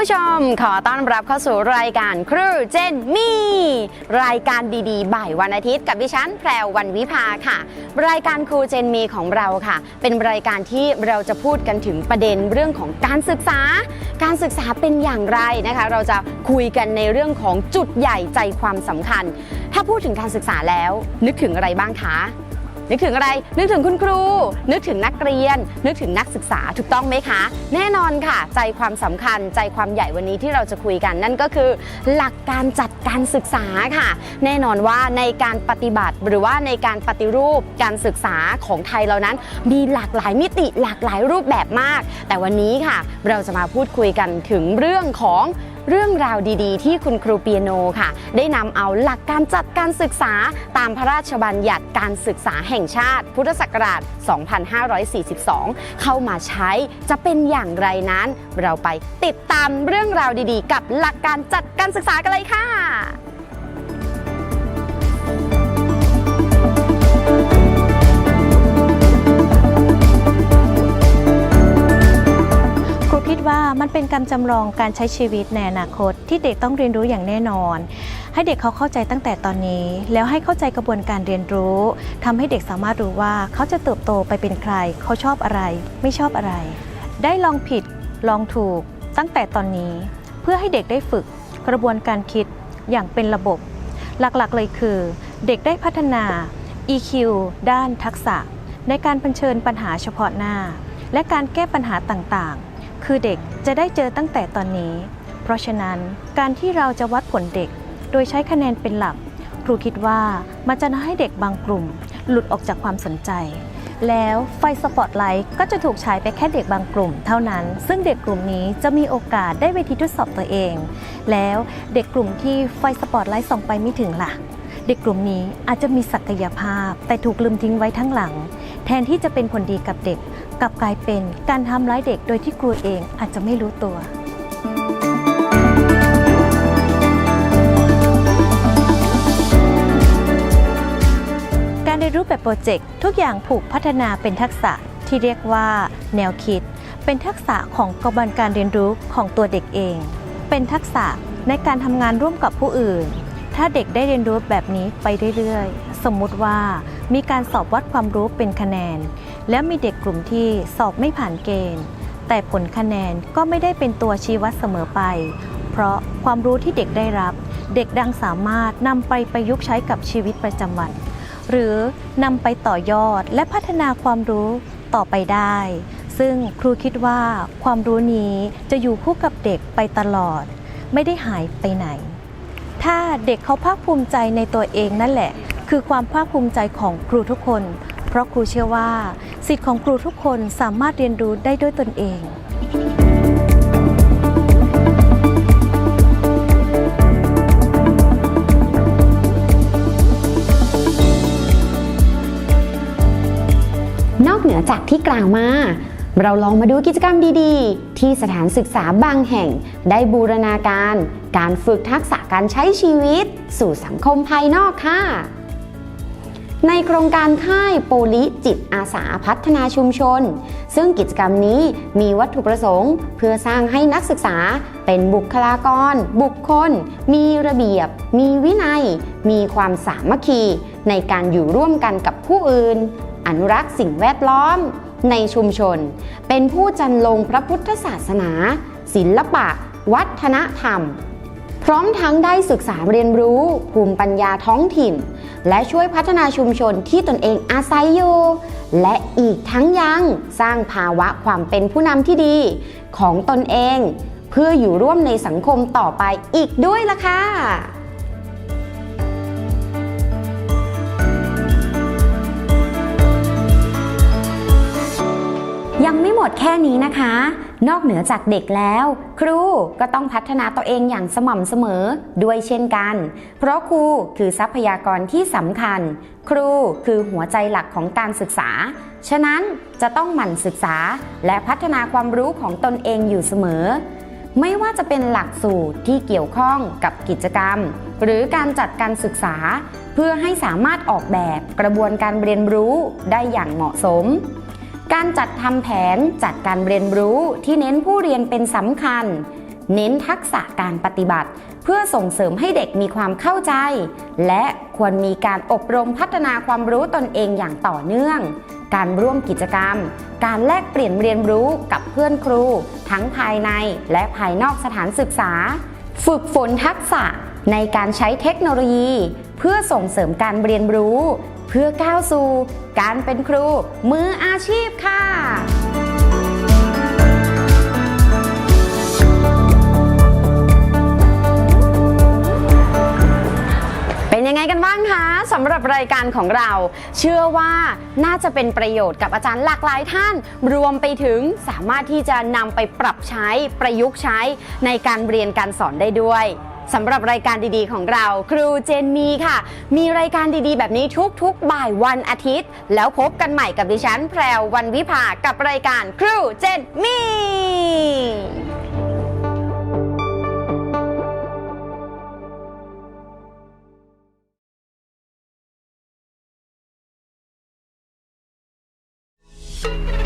ผู้ชมขอต้อนรับเข้าสู่รายการครูเจนมีรายการดีๆ บ่ายวันอาทิตย์กับดิฉันแพรววันวิภาค่ะ รายการครูเจนมีของเราค่ะ เป็นรายการที่เราจะพูดกันถึงประเด็นเรื่องของการศึกษา การศึกษาเป็นอย่างไรนะคะ เราจะคุยกันในเรื่องของจุดใหญ่ใจความสำคัญ ถ้าพูดถึงการศึกษาแล้ว นึกถึงอะไรบ้างคะ นึกถึงอะไร นึกถึงคุณครู นึกถึงนักเรียน นึกถึงนักศึกษาถูกต้องไหมคะ แน่นอนค่ะ ใจความสำคัญใจความใหญ่วันนี้ที่เราจะคุยกัน นั่นก็คือหลักการจัดการศึกษาค่ะ แน่นอนว่าในการปฏิบัติหรือว่าในการปฏิรูปการศึกษาของไทยเรานั้น มีหลากหลายมิติหลากหลายรูปแบบมาก แต่วันนี้ค่ะ เราจะมาพูดคุยกันถึงเรื่องของ เรื่องราวดีๆ ที่คุณครูเปียโนค่ะ ได้นำเอาหลักการจัดการศึกษาตามพระราชบัญญัติการศึกษาแห่งชาติ พุทธศักราช 2542 เข้ามาใช้จะเป็นอย่างไรนั้น เราไปติดตามเรื่องราวดีๆ กับหลักการจัดการศึกษากันเลยค่ะ คิดว่ามันเป็นการจำลองการใช้ชีวิตในอนาคต ที่เด็กต้องเรียนรู้อย่างแน่นอน ให้เด็กเขาเข้าใจตั้งแต่ตอนนี้ แล้วให้เข้าใจกระบวนการเรียนรู้ทำให้เด็กสามารถรู้ว่าเขาจะเติบโตไปเป็นใคร เขาชอบอะไร ไม่ชอบอะไร ได้ลองผิดลองถูกตั้งแต่ตอนนี้ เพื่อให้เด็กได้ฝึกกระบวนการคิดอย่างเป็นระบบ หลักๆเลยคือ เด็กได้พัฒนา EQ ด้านทักษะ ในการเผชิญปัญหาเฉพาะหน้า และการแก้ปัญหาต่างๆ คือเด็กจะได้เจอตั้งแต่ตอนนี้ เพราะฉะนั้นการที่เราจะวัดผลเด็ก โดยใช้คะแนนเป็นหลัก ครูคิดว่ามันจะทำให้เด็กบางกลุ่ม หลุดออกจากความสนใจ แล้วไฟสปอตไลท์ก็จะถูกฉายไปแค่เด็กบางกลุ่ม เท่านั้น ซึ่งเด็กกลุ่มนี้จะมีโอกาสได้เวทีทดสอบตัวเอง แล้วเด็กกลุ่มที่ไฟสปอตไลท์ส่องไปไม่ถึงล่ะเด็กกลุ่มนี้อาจจะมีศักยภาพแต่ถูกลืมทิ้งไว้ทั้งหลัง แทนที่จะเป็นผลดีกับเด็ก กลับกลายเป็นการทำร้ายเด็กโดยที่ครูเองอาจจะไม่รู้ตัว การเรียนรู้แบบโปรเจกต์ทุกอย่างผูกพัฒนาเป็นทักษะที่เรียกว่า แนวคิด เป็นทักษะของกระบวนการเรียนรู้ของตัวเด็กเอง เป็นทักษะในการทำงานร่วมกับผู้อื่น ถ้าเด็กได้เรียนรู้แบบนี้ไปเรื่อยๆ สมมุติว่ามีการสอบวัดความรู้เป็นคะแนน แล้วมีเด็กกลุ่มที่สอบไม่ผ่านเกณฑ์ แต่ผลคะแนนก็ไม่ได้เป็นตัวชี้วัดเสมอไป เพราะความรู้ที่เด็กได้รับ เด็กดังสามารถนำไปประยุกต์ใช้กับชีวิตประจำวัน หรือนำไปต่อยอดและพัฒนาความรู้ต่อไปได้ ซึ่งครูคิดว่าความรู้นี้จะอยู่คู่กับเด็กไปตลอด ไม่ได้หายไปไหน ถ้าเด็กเขาภาคภูมิใจในตัวเองนั่นแหละ คือความภาคภูมิใจของครูทุกคน เพราะครูเชื่อว่า สิทธิ์ของครูทุกคนสามารถเรียนรู้ได้ด้วยตนเองนอกเหนือจากที่กล่าวมา เราลองมาดูกิจกรรมดีๆ ที่สถานศึกษาบางแห่ง ได้บูรณาการ การฝึกทักษะการใช้ชีวิต สู่สังคมภายนอกค่ะ ในโครงการค่ายโปลิจิตอาสาพัฒนาชุมชน ซึ่งกิจกรรมนี้มีวัตถุประสงค์ เพื่อสร้างให้นักศึกษาเป็นบุคลากร บุคคล มีระเบียบ มีวินัย มีความสามัคคี ในการอยู่ร่วมกันกับผู้อื่น อนุรักษ์สิ่งแวดล้อม ในชุมชน เป็นผู้จันลงพระพุทธศาสนา ศิลปะ วัฒนธรรม พร้อมทั้งได้ศึกษาเรียนรู้ ภูมิปัญญาท้องถิ่น และช่วยพัฒนาชุมชนที่ตนเองอาศัยอยู่ และอีกทั้งยังสร้างภาวะความเป็นผู้นำที่ดี ของตนเอง เพื่ออยู่ร่วมในสังคมต่อไปอีกด้วยล่ะค่ะยังไม่หมดแค่นี้นะคะ นอกเหนือจากเด็กแล้ว ครูก็ต้องพัฒนาตัวเองอย่างสม่ำเสมอด้วยเช่นกัน เพราะครูคือทรัพยากรที่สำคัญ ครูคือหัวใจหลักของการศึกษา ฉะนั้นจะต้องหมั่นศึกษาและพัฒนาความรู้ของตนเองอยู่เสมอ ไม่ว่าจะเป็นหลักสูตรที่เกี่ยวข้องกับกิจกรรม หรือการจัดการศึกษา เพื่อให้สามารถออกแบบกระบวนการเรียนรู้ได้อย่างเหมาะสม การจัดทำแผนจัดการเรียนรู้ที่เน้นผู้เรียนเป็นสำคัญ เน้นทักษะการปฏิบัติ เพื่อส่งเสริมให้เด็กมีความเข้าใจ และควรมีการอบรมพัฒนาความรู้ตนเองอย่างต่อเนื่อง การร่วมกิจกรรม การแลกเปลี่ยนเรียนรู้กับเพื่อนครู ทั้งภายในและภายนอกสถานศึกษา ฝึกฝนทักษะในการใช้เทคโนโลยี เพื่อส่งเสริมการเรียนรู้ เพื่อก้าวสู่การเป็นครูมืออาชีพค่ะเป็นยังไงกันบ้างคะสำหรับรายการของเรา เชื่อว่าน่าจะเป็นประโยชน์กับอาจารย์หลากหลายท่าน รวมไปถึงสามารถที่จะนำไปปรับใช้ประยุกต์ใช้ในการเรียนการสอนได้ด้วย สำหรับรายการดีๆ ของเรา ครูเจนมีค่ะ มีรายการดีๆ แบบนี้ทุกๆ บ่ายวันอาทิตย์ แล้วพบกันใหม่กับดิฉันแพรววันวิภากับรายการครูเจนมี「